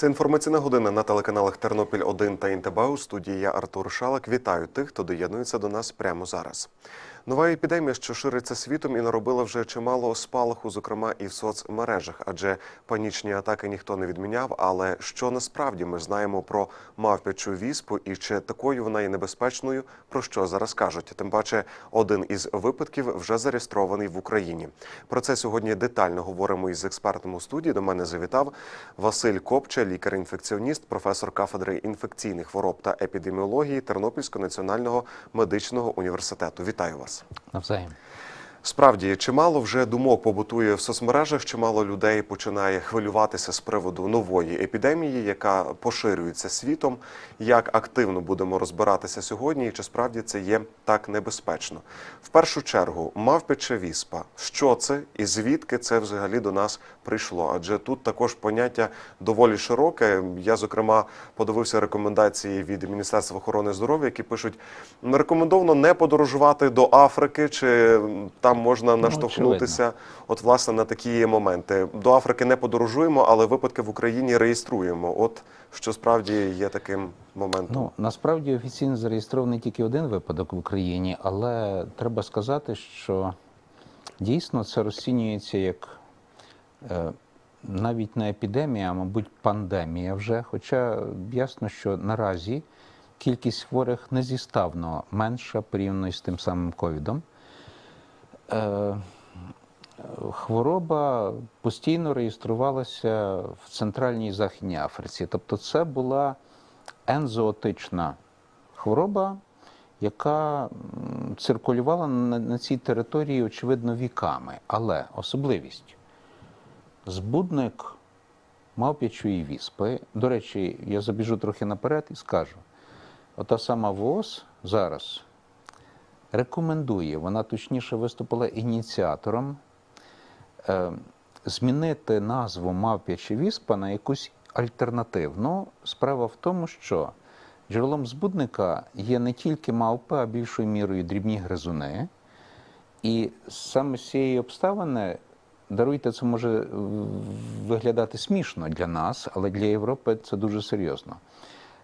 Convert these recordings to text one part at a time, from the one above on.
Це інформаційна година на телеканалах Тернопіль 1 та Інтебау. У студії я Артур Шалак. Вітаю тих, хто доєднується до нас прямо зараз. Нова епідемія, що шириться світом, і наробила вже чимало спалаху, зокрема і в соцмережах, адже панічні атаки ніхто не відміняв. Але що насправді ми знаємо про мавпячу віспу і чи такою вона є небезпечною, про що зараз кажуть? Тим паче, один із випадків вже зареєстрований в Україні. Про це сьогодні детально говоримо із експертом у студії. До мене завітав Василь Копча, лікар-інфекціоніст, професор кафедри інфекційних хвороб та епідеміології Тернопільського національного медичного університету. Вітаю вас. Nawzajem. Справді, чимало вже думок побутує в соцмережах, чимало людей починає хвилюватися з приводу нової епідемії, яка поширюється світом. Як активно будемо розбиратися сьогодні, і чи справді це є так небезпечно? В першу чергу, мавпяча віспа. Що це і звідки це взагалі до нас прийшло? Адже тут також поняття доволі широке. Я, зокрема, подивився рекомендації від Міністерства охорони здоров'я, які пишуть: рекомендовано не подорожувати до Африки, чи там можна наштовхнутися. От, власне, на такі моменти. До Африки не подорожуємо, але випадки в Україні реєструємо. От що справді є таким моментом. Ну насправді офіційно зареєстрований тільки один випадок в Україні, але треба сказати, що дійсно це розцінюється як е, навіть не епідемія, а мабуть, пандемія вже. Хоча ясно, що наразі кількість хворих незіставно менша порівняно з тим самим ковідом. Е, Хвороба постійно реєструвалася в Центральній і Західній Африці. Тобто це була ензоотична хвороба, яка циркулювала на, цій території, очевидно, віками. Але особливість збудник мавпячої віспи. До речі, я забіжу трохи наперед і скажу: ота сама ВООЗ зараз рекомендує, вона точніше виступила ініціатором е, змінити назву мавпяча віспа на якусь альтернативну. Справа в тому, що джерелом збудника є не тільки мавпи, а більшою мірою дрібні гризуни. І саме з цієї обставини, даруйте, це може виглядати смішно для нас, але для Європи це дуже серйозно.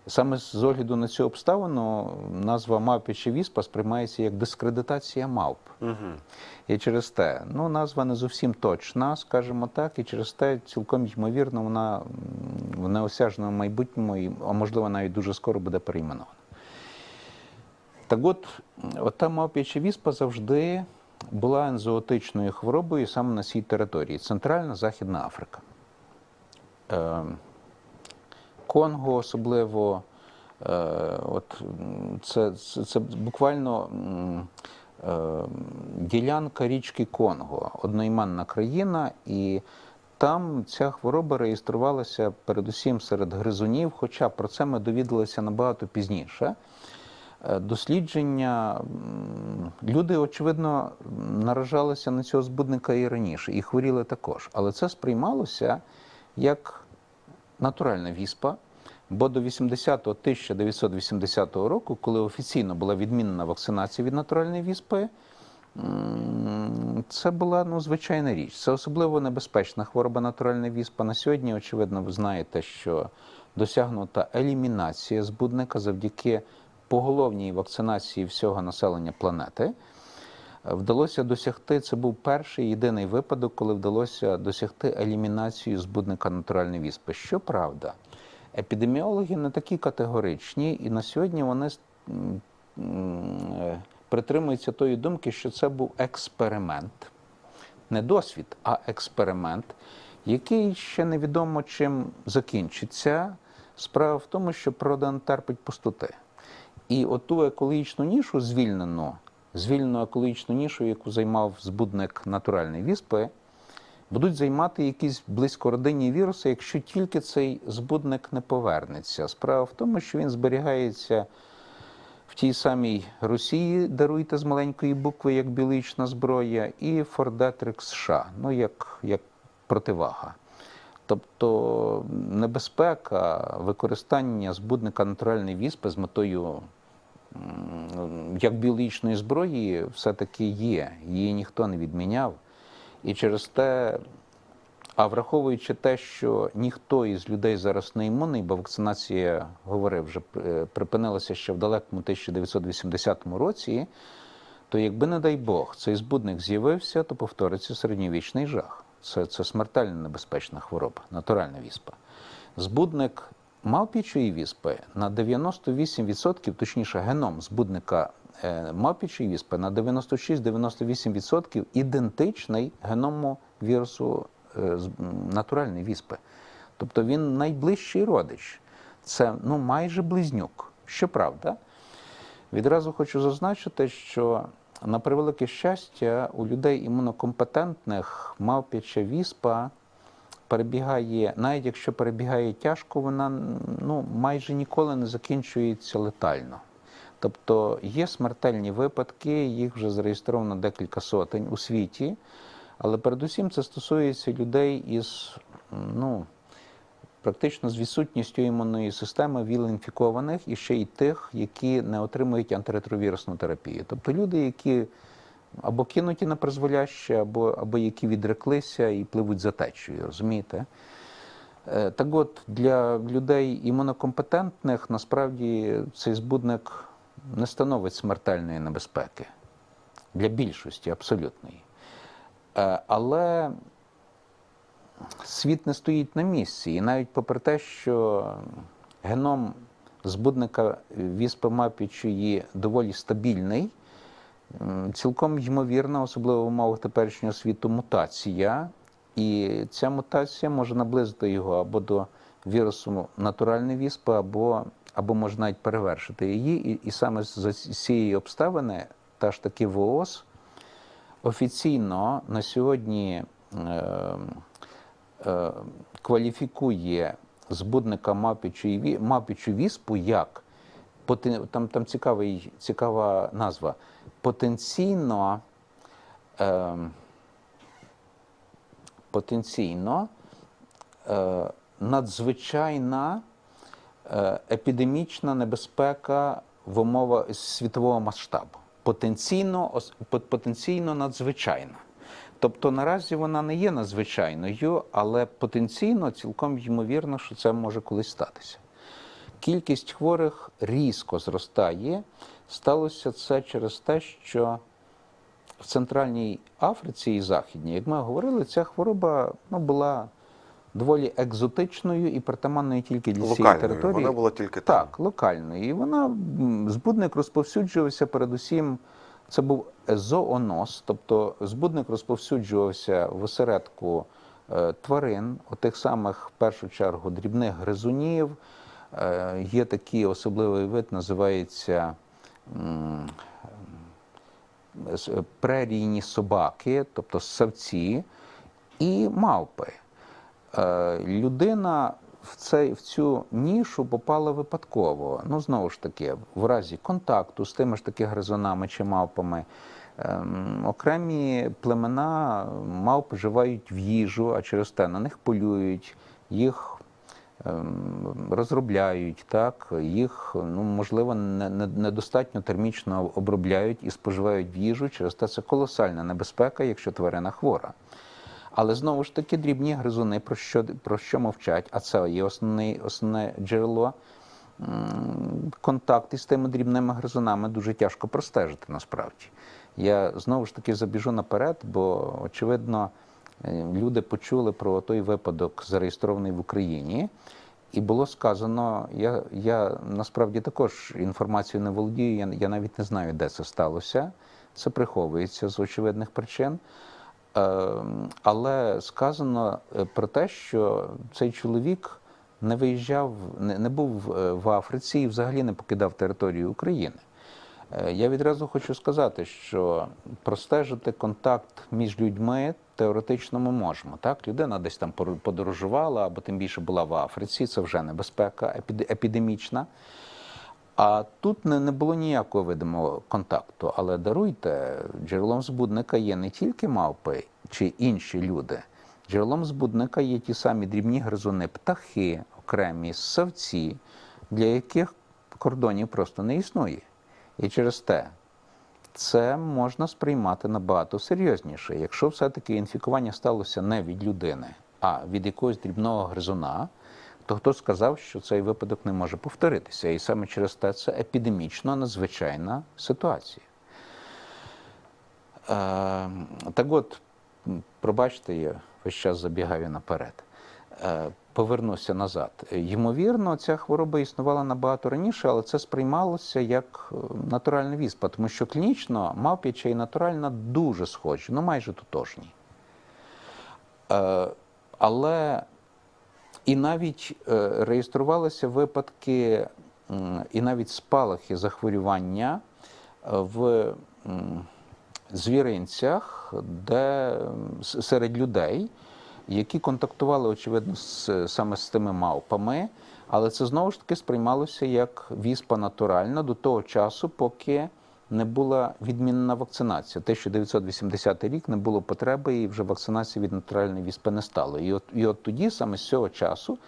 Саме з огляду на цю обставину назва мавпяча віспа сприймається як дискредитація мавп. Угу. І через те, ну, назва не зовсім точна, скажімо так, і через те цілком ймовірно вона в неосяжному майбутньому, а можливо навіть дуже скоро буде перейменована. Так от, от та мавпяча віспа завжди була ензоотичною хворобою саме на цій території Центральна Західна Африка. Е, Конго особливо. Е, от, це, це, це буквально е, ділянка річки Конго, одноіменна країна, і там ця хвороба реєструвалася передусім серед гризунів, хоча про це ми довідалися набагато пізніше. Е, Дослідження люди, очевидно, наражалися на цього збудника і раніше, і хворіли також. Але це сприймалося як натуральна віспа. Бо до 80-го, 1980 року, коли офіційно була відмінена вакцинація від натуральної віспи, це була ну, звичайна річ. Це особливо небезпечна хвороба натуральної віспа. На сьогодні, очевидно, ви знаєте, що досягнута елімінація збудника завдяки поголовній вакцинації всього населення планети. Вдалося досягти, це був перший єдиний випадок, коли вдалося досягти елімінацію збудника натуральної віспи. Щоправда, епідеміологи не такі категоричні, і на сьогодні вони притримуються тої думки, що це був експеримент, не досвід, а експеримент, який ще невідомо чим закінчиться. Справа в тому, що природа не терпить пустоти. І оту екологічну нішу звільнену, звільнену екологічну нішу, яку займав збудник натуральної віспи, будуть займати якісь близькородинні віруси, якщо тільки цей збудник не повернеться. Справа в тому, що він зберігається в тій самій Росії, даруйте з маленької букви, як біологічна зброя, і Фордетрикс США, ну як, як противага. Тобто небезпека використання збудника натуральної віспи з метою як біологічної зброї все-таки є. Її ніхто не відміняв. І через те А враховуючи те, що ніхто із людей зараз не імунний, бо вакцинація, говорив, вже е, припинилася ще в далекому 1980 році, то якби, не дай Бог, цей збудник з'явився, то повториться середньовічний жах. Це, це смертельно небезпечна хвороба, натуральна віспа. Збудник мавпічої віспи на 98%, точніше, геном збудника е, мавпічої віспи на 96-98% ідентичний геному вірусу е, натуральної віспи. Тобто він найближчий родич. Це ну, майже близнюк. Щоправда, Відразу хочу зазначити, що на превелике щастя, у людей імунокомпетентних мавпяча віспа перебігає, навіть якщо перебігає тяжко, вона ну, майже ніколи не закінчується летально. Тобто є смертельні випадки, їх вже зареєстровано декілька сотень у світі, але передусім це стосується людей із ну, практично з відсутністю імунної системи віл-інфікованих і ще й тих, які не отримують антиретровірусну терапію. Тобто люди, які або кинуті на призволяще, або, або які відреклися і пливуть за течією, розумієте? Е, Так от, для людей імунокомпетентних насправді цей збудник не становить смертельної небезпеки для більшості абсолютної. Е, Але світ не стоїть на місці. І навіть попри те, що геном збудника віспи мапічої доволі стабільний, цілком ймовірна, особливо в умовах теперішнього світу, мутація. І ця мутація може наблизити його або до вірусу натуральної віспи, або, або може навіть перевершити її. І, і саме з цієї обставини та ж таки ВООЗ офіційно на сьогодні е, е, кваліфікує збудника мапічу віспу як там, там цікавий, цікава назва потенційно, е, потенційно е, надзвичайна е, епідемічна небезпека в умовах світового масштабу. Потенційно, потенційно надзвичайна. Тобто наразі вона не є надзвичайною, але потенційно цілком ймовірно, що це може колись статися. Кількість хворих різко зростає. Сталося це через те, що в Центральній Африці і Західній, як ми говорили, ця хвороба ну, була доволі екзотичною і притаманною тільки для цієї Локальною. території. Вона була тільки там. Так, локальною. І вона збудник розповсюджувався передусім. Це був зоонос, тобто збудник розповсюджувався в осередку е, тварин, отих самих, в першу чергу, дрібних гризунів. Е, є такий особливий вид, називається прерійні собаки, тобто савці, і мавпи. Е, людина в, цей, в цю нішу попала випадково. Ну, знову ж таки, в разі контакту з тими ж таки гризунами чи мавпами. Ем, окремі племена мавп вживають в їжу, а через те на них полюють, їх розробляють, так, їх, ну, можливо, не- не- недостатньо термічно обробляють і споживають в їжу. Через те це колосальна небезпека, якщо тварина хвора. Але знову ж таки дрібні гризуни про що, про що мовчать, а це є основне, основне джерело. М, Контакт із тими дрібними гризунами дуже тяжко простежити насправді. Я знову ж таки забіжу наперед, бо очевидно е, люди почули про той випадок, зареєстрований в Україні. І було сказано, я, я насправді також інформацію не володію, я, я навіть не знаю, де це сталося. Це приховується з очевидних причин. Е, Але сказано е, про те, що цей чоловік не виїжджав, не, не був е, в Африці і взагалі не покидав територію України. Е, Я відразу хочу сказати, що простежити контакт між людьми теоретично ми можемо. Так, людина десь там подорожувала або тим більше була в Африці. Це вже небезпека епіде- епідемічна. А тут не, не було ніякого видимого контакту. Але даруйте, джерелом збудника є не тільки мавпи чи інші люди. Джерелом збудника є ті самі дрібні гризуни, птахи, окремі ссавці, для яких кордонів просто не існує. І через те це можна сприймати набагато серйозніше. Якщо все-таки інфікування сталося не від людини, а від якогось дрібного гризуна, то хто сказав, що цей випадок не може повторитися. І саме через те це епідемічно надзвичайна ситуація. Е, так от, пробачте, я весь час забігаю наперед. Е, повернуся назад. Ймовірно, ця хвороба існувала набагато раніше, але це сприймалося як е, натуральна віспа, тому що клінічно мавпіча і натуральна дуже схожі, ну майже тотожні. Е, але і навіть реєструвалися випадки, і навіть спалахи захворювання в звіринцях, де серед людей, які контактували, очевидно, з, саме з тими мавпами, але це знову ж таки сприймалося як віспа натуральна до того часу, поки не була відмінена вакцинація. 1980 рік не було потреби, і вже вакцинації від натуральної віспи не стало. І от, і от тоді, саме з цього часу,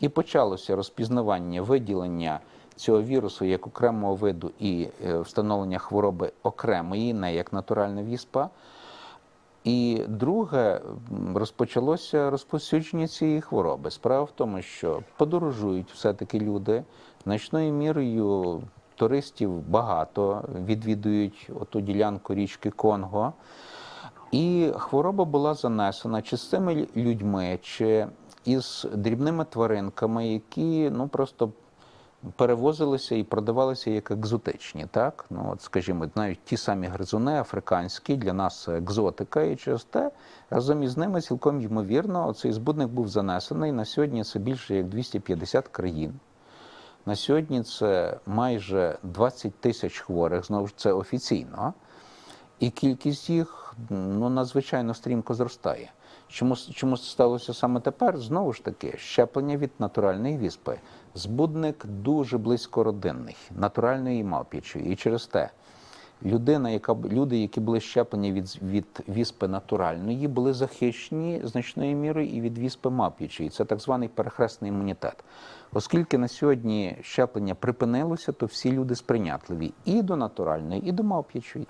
і почалося розпізнавання виділення цього вірусу як окремого виду і е, встановлення хвороби окремої, не як натуральна віспа. І друге, розпочалося розповсюдження цієї хвороби. Справа в тому, що подорожують все-таки люди значною мірою. Туристів багато відвідують оту ділянку річки Конго. І хвороба була занесена чи з цими людьми, чи із дрібними тваринками, які ну просто перевозилися і продавалися як екзотичні. Так? Ну, от, скажімо, навіть ті самі гризуни африканські для нас екзотика, і через те разом із ними цілком ймовірно цей збудник був занесений. На сьогодні це більше як 250 країн. На сьогодні це майже 20 тисяч хворих, знову ж це офіційно. І кількість їх ну, надзвичайно стрімко зростає. Чому, чому це сталося саме тепер? Знову ж таки, щеплення від натуральної віспи. Збудник дуже близько родинний, натуральної і мавпічої. І через те людина, яка люди, які були щеплені від, від віспи натуральної, були захищені значною мірою і від віспи мавпічої. Це так званий перехресний імунітет. Оскільки на сьогодні щеплення припинилося, то всі люди сприйнятливі і до натуральної, і до мавпічої.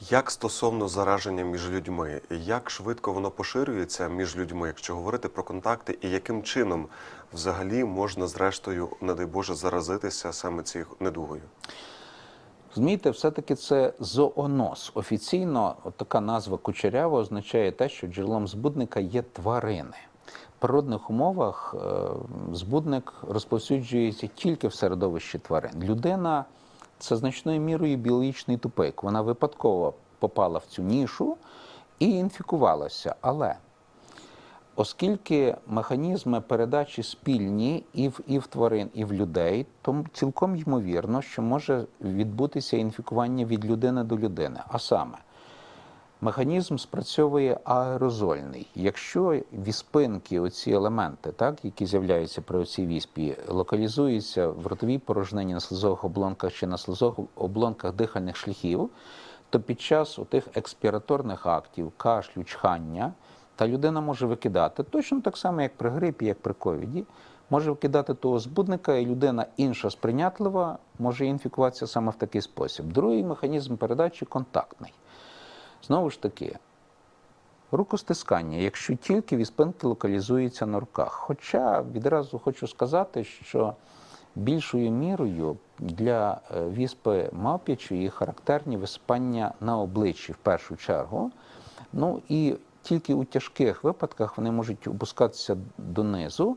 Як стосовно зараження між людьми, як швидко воно поширюється між людьми, якщо говорити про контакти, і яким чином взагалі можна, зрештою, не дай Боже, заразитися саме цією недугою? Розумієте, все-таки це зооноз. Офіційно така назва кучерява означає те, що джерелом збудника є тварини. В природних умовах е, збудник розповсюджується тільки в середовищі тварин. Людина це значною мірою біологічний тупик. Вона випадково попала в цю нішу і інфікувалася. Але Оскільки механізми передачі спільні і в, і в тварин, і в людей, то цілком ймовірно, що може відбутися інфікування від людини до людини. А саме, механізм спрацьовує аерозольний. Якщо віспинки, оці елементи, так, які з'являються при цій віспі, локалізуються в ротовій порожнині на слизових облонках чи на слизових облонках дихальних шляхів, то під час тих експіраторних актів, кашлю, чхання, та людина може викидати точно так само, як при грипі, як при ковіді, може викидати того збудника, і людина інша сприйнятлива може інфікуватися саме в такий спосіб. Другий механізм передачі контактний. Знову ж таки, рукостискання, якщо тільки віспинки локалізуються на руках. Хоча відразу хочу сказати, що більшою мірою для е, віспи мавпічої характерні висипання на обличчі в першу чергу. Ну і тільки у тяжких випадках вони можуть опускатися донизу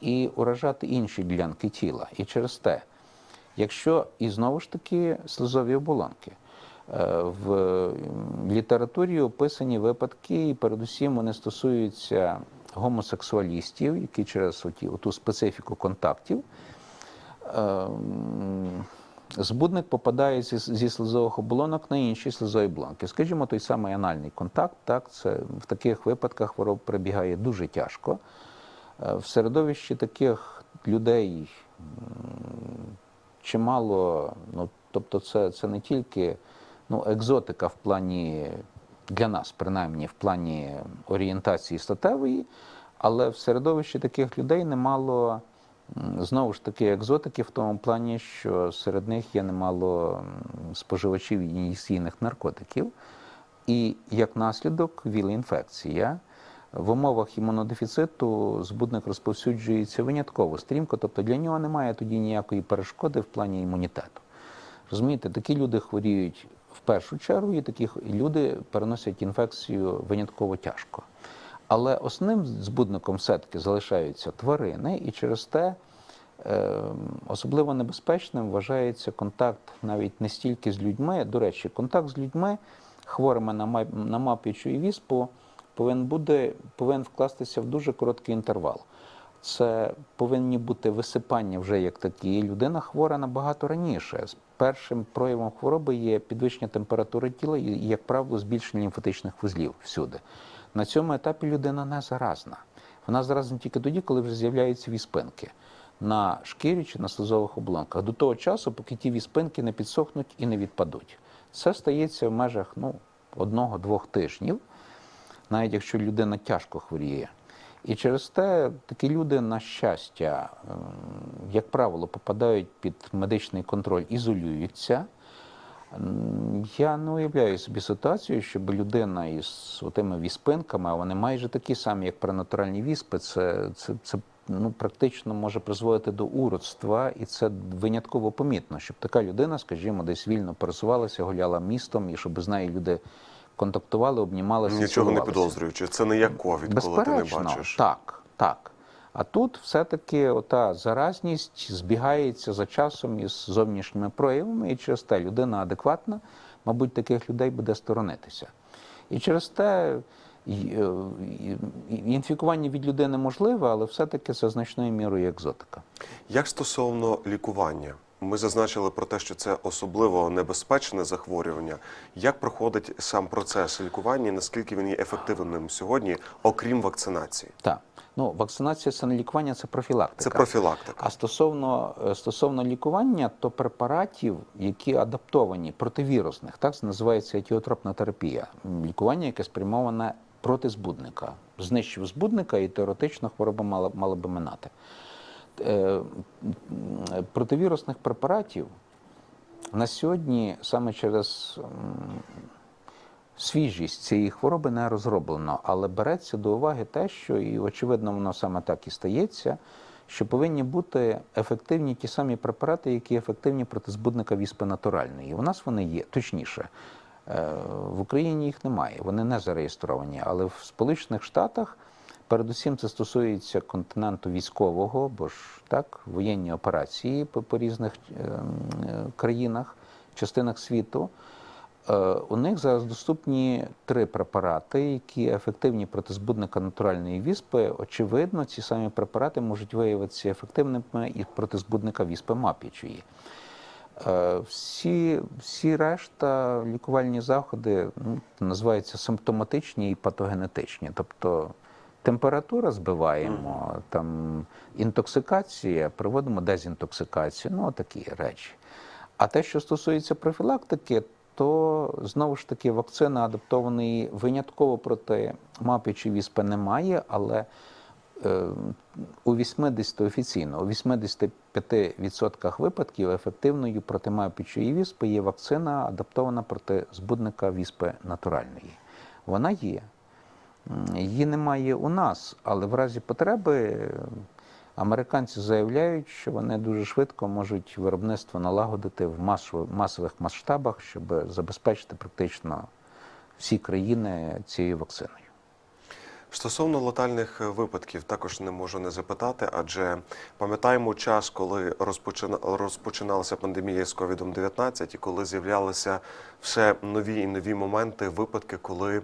і уражати інші ділянки тіла. І через те, якщо і знову ж таки слизові оболонки. Е, В літературі описані випадки, і передусім вони стосуються гомосексуалістів, які через оті, оту специфіку контактів ем, збудник попадає зі, зі слизових оболонок на інші слизові оболонки. Скажімо, той самий анальний контакт, так, це в таких випадках хвороб перебігає дуже тяжко. Е, В середовищі таких людей чимало, ну, тобто це, це не тільки ну, екзотика в плані, для нас, принаймні, в плані орієнтації статевої, але в середовищі таких людей немало знову ж таки екзотики в тому плані, що серед них є немало споживачів ініційних наркотиків, і як наслідок віл-інфекція. в умовах імунодефіциту збудник розповсюджується винятково стрімко, тобто для нього немає тоді ніякої перешкоди в плані імунітету. Розумієте, такі люди хворіють в першу чергу, і такі х- люди переносять інфекцію винятково тяжко. Але основним збудником все-таки залишаються тварини, і через те е, особливо небезпечним вважається контакт навіть не стільки з людьми. До речі, контакт з людьми, хворими на мапічу і віспу, повинен, буде, повинен вкластися в дуже короткий інтервал. Це повинні бути висипання вже як такі. Людина хвора набагато раніше. Першим проявом хвороби є підвищення температури тіла і, як правило, збільшення лімфатичних вузлів всюди. На цьому етапі людина не заразна. Вона заразна тільки тоді, коли вже з'являються віспинки на шкірі чи на слизових оболонках. До того часу, поки ті віспинки не підсохнуть і не відпадуть. Це стається в межах ну, одного-двох тижнів навіть якщо людина тяжко хворіє. І через те такі люди, на щастя, ем, як правило, попадають під медичний контроль, ізолюються. Я не уявляю собі ситуацію, щоб людина із тими віспинками, а вони майже такі самі, як пренатуральні віспи, це, це, це ну, практично може призводити до уродства, і це винятково помітно, щоб така людина, скажімо, десь вільно пересувалася, гуляла містом, і щоб з нею люди контактували, обнімалися. Нічого не підозрюючи. Це не як ковід, коли ти не бачиш. Так, так. А тут все-таки ота заразність збігається за часом із зовнішніми проявами, і через те людина адекватна, мабуть, таких людей буде сторонитися. І через те е, інфікування від людини можливе, але все-таки це значною мірою екзотика. Як стосовно лікування? Ми зазначили про те, що це особливо небезпечне захворювання. Як проходить сам процес лікування? і Наскільки він є ефективним сьогодні, окрім вакцинації? Так. Ну, вакцинація це не лікування, це профілактика. Це профілактика. А стосовно, е, стосовно лікування, то препаратів, які адаптовані противірусних, так це називається етіотропна терапія. Лікування, яке спрямоване проти збудника. Знищив збудника і теоретично хвороба мала, мала би минати. Е, Противірусних препаратів на сьогодні саме через свіжість цієї хвороби не розроблено, але береться до уваги те, що і очевидно воно саме так і стається, що повинні бути ефективні ті самі препарати, які ефективні проти збудника віспи натуральної. У нас вони є, точніше. е, В Україні їх немає, вони не зареєстровані, але в Сполучених Штатах передусім це стосується континенту військового, бо ж так, воєнні операції по, по різних е, е, країнах, частинах світу. Е, У них зараз доступні три препарати, які ефективні проти збудника натуральної віспи. Очевидно, ці самі препарати можуть виявитися ефективними і проти збудника віспи мапічої. Е, Всі, всі решта лікувальні заходи ну, називаються симптоматичні і патогенетичні. Тобто температура збиваємо, там інтоксикація, проводимо дезінтоксикацію, ну такі речі. А те, що стосується профілактики, то знову ж таки вакцина адаптованої винятково проти мапічі віспи немає, але е, у 80 офіційно, у 85% випадків ефективною проти мапічої віспи є вакцина, адаптована проти збудника віспи натуральної. Вона є. Її немає у нас, але в разі потреби американці заявляють, що вони дуже швидко можуть виробництво налагодити в масових масштабах, щоб забезпечити практично всі країни цією вакциною. Стосовно летальних е, випадків, також не можу не запитати, адже пам'ятаємо час, коли розпочина- розпочиналася пандемія з ковідом 19 і коли з'являлися все нові і нові моменти, випадки, коли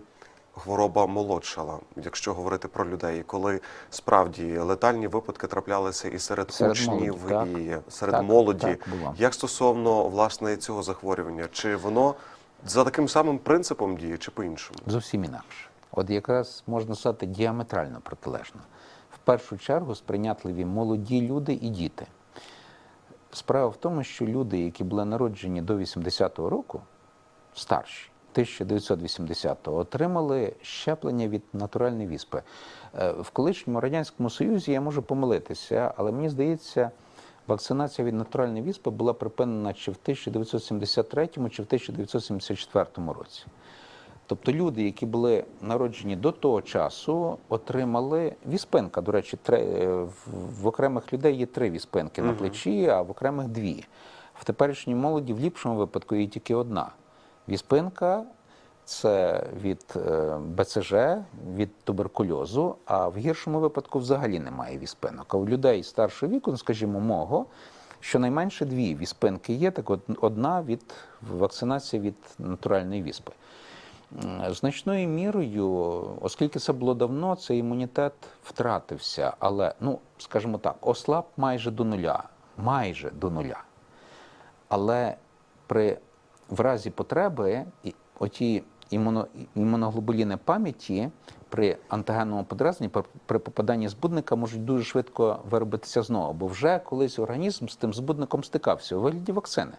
хвороба молодшала, якщо говорити про людей, коли справді летальні випадки траплялися і серед, Серед учнів, молоді, і серед Так, молоді. так. Як стосовно власне цього захворювання, чи воно за таким самим принципом діє, чи по-іншому? Зовсім інакше. От якраз можна сказати діаметрально протилежно. В першу чергу сприйнятливі молоді люди і діти. Справа в тому, що люди, які були народжені до 80-го року, старші, 1980-го, отримали щеплення від натуральної віспи. Е, В колишньому Радянському Союзі я можу помилитися, але мені здається, вакцинація від натуральної віспи була припинена чи в 1973 чи в 1974 році. Тобто люди, які були народжені до того часу, отримали віспинка. До речі, три, е, в- в окремих людей є три віспинки на плечі, а в окремих дві. В теперішній молоді в ліпшому випадку є тільки одна. Віспинка це від е, БЦЖ, від туберкульозу, а в гіршому випадку взагалі немає віспинок. А у людей старшого віку, ну, скажімо, мого, щонайменше дві віспинки є, так от одна від вакцинація від натуральної віспи. Значною мірою, оскільки це було давно, цей імунітет втратився, але, ну, скажімо так, ослаб майже до нуля. Майже до нуля. Але при в разі потреби оті імуно, імуноглобуліни пам'яті при антигенному подразненні, при попаданні збудника можуть дуже швидко виробитися знову, бо вже колись організм з тим збудником стикався у вигляді вакцини.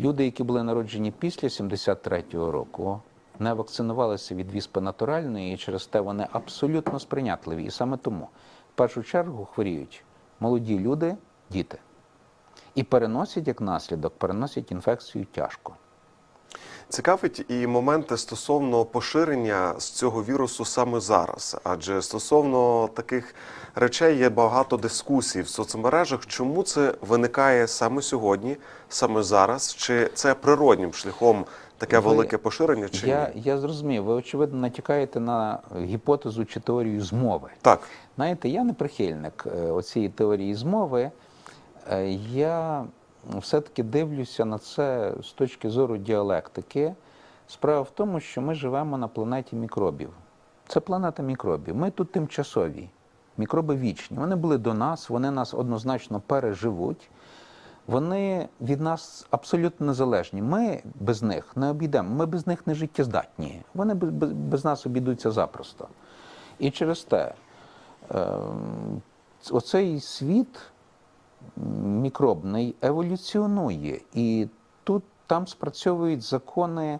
Люди, які були народжені після 73-го року, не вакцинувалися від віспи натуральної, і через те вони абсолютно сприйнятливі. І саме тому в першу чергу хворіють молоді люди, діти. І переносять як наслідок, переносять інфекцію тяжко. Цікавить і моменти стосовно поширення з цього вірусу саме зараз, адже стосовно таких речей є багато дискусій в соцмережах. Чому це виникає саме сьогодні, саме зараз? Чи це природнім шляхом таке Ви- велике поширення? Чи Я, ні? я зрозумів, ви очевидно натякаєте на гіпотезу чи теорію змови. Так, Знаєте, я не прихильник е, оцієї теорії змови. Е, Я все-таки дивлюся на це з точки зору діалектики. Справа в тому, що ми живемо на планеті мікробів. Це планета мікробів. Ми тут тимчасові. Мікроби вічні. Вони були до нас, вони нас однозначно переживуть. Вони від нас абсолютно незалежні. Ми без них не обійдемо, ми без них не життєздатні. Вони без, нас обійдуться запросто. І через те ем, оцей світ мікробний еволюціонує. І тут там спрацьовують закони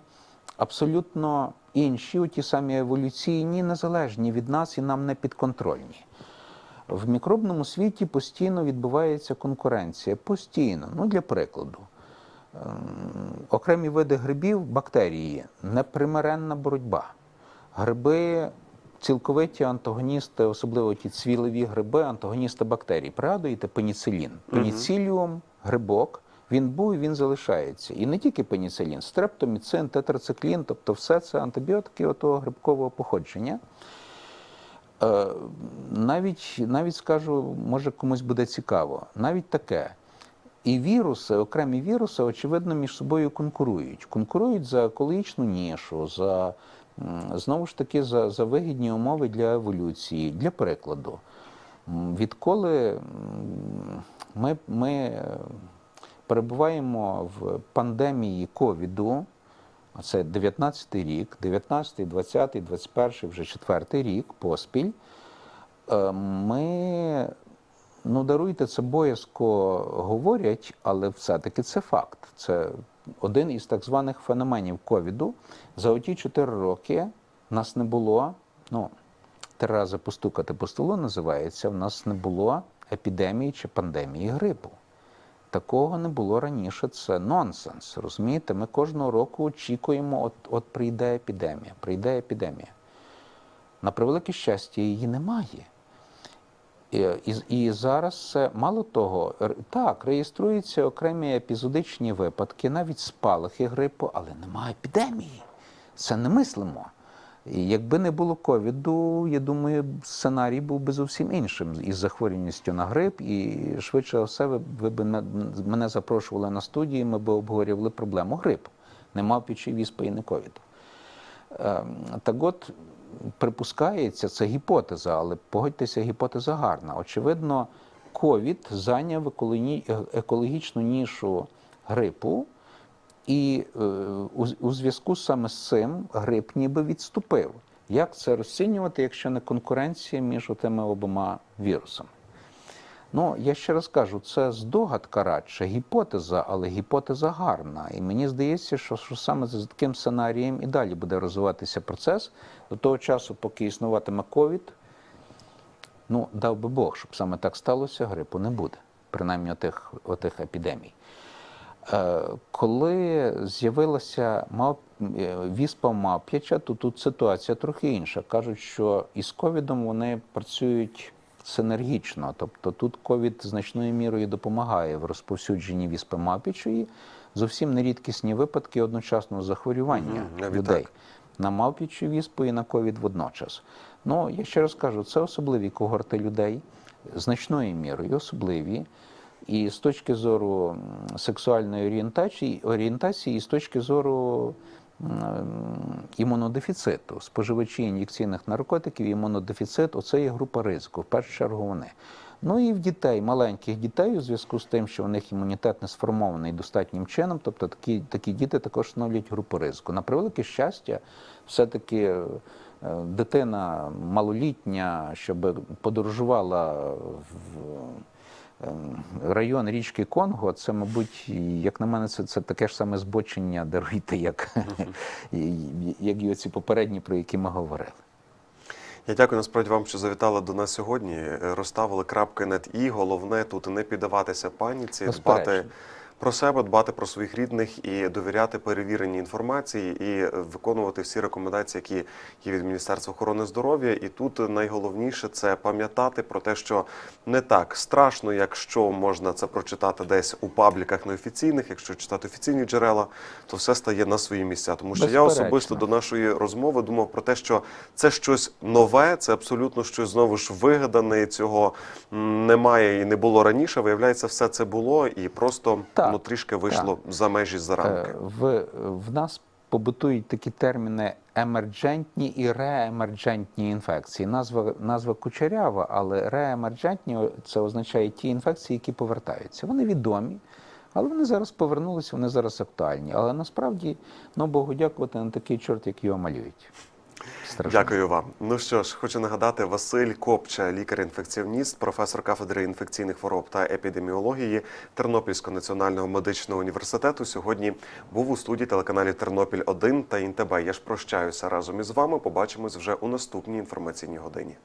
абсолютно інші, ті самі еволюційні, незалежні від нас і нам не підконтрольні. В мікробному світі постійно відбувається конкуренція. Постійно. Ну, для прикладу, ем, окремі види грибів, бактерії, непримиренна боротьба. Гриби цілковиті антагоністи, особливо ті цвілеві гриби, антагоністи бактерій. Пригадуєте пеніцилін? Пеніциліум, грибок, він був і він залишається. І не тільки пеніцилін, стрептоміцин, тетрациклін, тобто все це антибіотики отого грибкового походження. Е, навіть, навіть скажу, може комусь буде цікаво, навіть таке. І віруси, окремі віруси, очевидно, між собою конкурують. Конкурують за екологічну нішу, за, знову ж таки, за, за вигідні умови для еволюції. Для прикладу, відколи ми, ми е, перебуваємо в пандемії ковіду, а це 19-й рік, 19-й, 20-й, 21-й, вже четвертий рік поспіль. Е, Ми, ну даруйте, це боязко говорять, але все-таки це факт. Це один із так званих феноменів ковіду. За оті 4 роки нас не було, ну, три рази постукати по столу називається, в нас не було епідемії чи пандемії грипу. Такого не було раніше. Це нонсенс. Розумієте? Ми кожного року очікуємо, от, от прийде епідемія, прийде епідемія. На превелике щастя, її немає. І, і, і зараз мало того, так, реєструються окремі епізодичні випадки, навіть спалахи грипу, але немає епідемії. Це немислимо. І якби не було ковіду, я думаю, сценарій був би зовсім іншим із захворюваністю на грип. І швидше все, ви, ви б мене запрошували на студії, ми б обговорювали проблему грипу. Не мав пічі віспи і не ковіду. Ем, Так от, припускається, це гіпотеза, але погодьтеся, гіпотеза гарна. Очевидно, ковід зайняв екологі- екологічну нішу грипу, і е, у зв'язку саме з цим грип ніби відступив. Як це розцінювати, якщо не конкуренція між тими обома вірусами? Ну, я ще раз кажу, це здогадка радше, гіпотеза, але гіпотеза гарна. І мені здається, що, що саме за таким сценарієм і далі буде розвиватися процес до того часу, поки існуватиме ковід. Ну, дав би Бог, щоб саме так сталося, грипу не буде, принаймні отих, отих епідемій. Е, Коли з'явилася мав... е, віспа мавп'яча, то тут ситуація трохи інша. Кажуть, що із ковідом вони працюють синергічно. Тобто тут ковід значною мірою допомагає в розповсюдженні віспи мавп'ячої. Зовсім нерідкісні випадки одночасного захворювання Мгм, навіть людей так. На мавпічу віспу і на ковід водночас. Ну, я ще раз кажу, це особливі когорти людей, значною мірою особливі. І з точки зору сексуальної орієнтації, орієнтації, і з точки зору імунодефіциту, споживачі ін'єкційних наркотиків, імунодефіцит оце є група ризику, в першу чергу вони. Ну і в дітей, маленьких дітей, у зв'язку з тим, що у них імунітет не сформований достатнім чином, тобто такі, такі діти також становлять групу ризику. На превелике щастя, все-таки е, дитина малолітня, щоб подорожувала в ем, район річки Конго, це, мабуть, як на мене, це, це таке ж саме збочення, даруйте, як, як і оці попередні, про які ми говорили. Я дякую насправді вам, що завітали до нас сьогодні. Розставили крапки над і. Головне тут не піддаватися паніці, Безперечно. дбати про себе, дбати про своїх рідних і довіряти перевіреній інформації і виконувати всі рекомендації, які є від Міністерства охорони здоров'я. І тут найголовніше це пам'ятати про те, що не так страшно, якщо можна це прочитати десь у пабліках неофіційних, якщо читати офіційні джерела, то все стає на свої місця. Тому що я особисто до нашої розмови думав про те, що це щось нове, це абсолютно щось знову ж вигадане. Цього немає і не було раніше. Виявляється, все це було і просто Так, ну трішки вийшло за межі за рамки. Е, В, в нас побутують такі терміни емерджентні і реемерджентні інфекції. Назва, назва кучерява, але реемерджентні це означає ті інфекції, які повертаються. Вони відомі, але вони зараз повернулися, вони зараз актуальні. Але насправді, ну Богу дякувати, не такий чорт, як його малюють. Страшно. Дякую вам. Ну що ж, хочу нагадати, Василь Копча, лікар-інфекціоніст, професор кафедри інфекційних хвороб та епідеміології Тернопільського національного медичного університету. Сьогодні був у студії телеканалів Тернопіль 1 та ІНТБ. Я ж прощаюся разом із вами. Побачимось вже у наступній інформаційній годині.